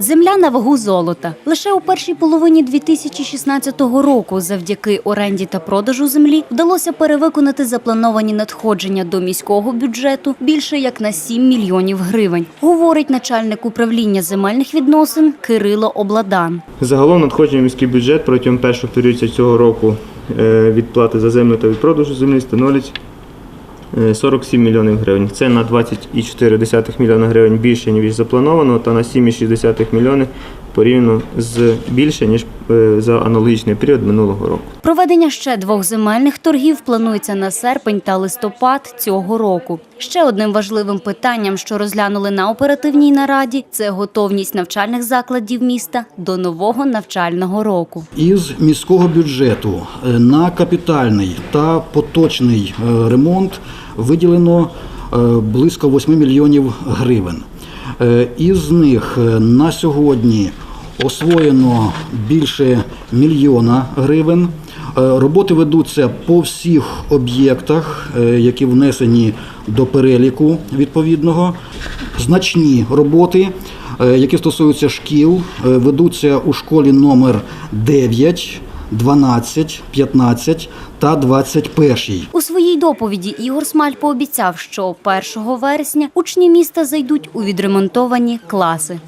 Земля на вагу золота. Лише у першій половині 2016 року, завдяки оренді та продажу землі, вдалося перевиконати заплановані надходження до міського бюджету більше як на 7 мільйонів гривень, говорить начальник управління земельних відносин Кирило Обладан. Загалом надходження в міський бюджет протягом першого півріччя цього року е, від плати за землю та від продажу землі становить е, 47 мільйонів гривень. Це на 20,4 мільйона гривень більше, ніж заплановано, та на 7,6 мільйони порівняно з більше, ніж е, за аналогічний період минулого року. Проведення ще двох земельних торгів планується на серпень та листопад цього року. Ще одним важливим питанням, що розглянули на оперативній нараді, це готовність навчальних закладів міста до нового навчального року. Із міського бюджету е, на капітальний та поточний е, ремонт виділено близько 8 мільйонів гривень. Із них на сьогодні освоєно більше мільйона гривень. Е, Роботи ведуться по всіх об'єктах, е, які внесені до переліку відповідного. Значні роботи, е, які стосуються шкіл, ведуться у школі номер 9, 12, 15 та 21. У своїй доповіді Ігор Смаль пообіцяв, що 1 вересня учні міста зайдуть у відремонтовані класи.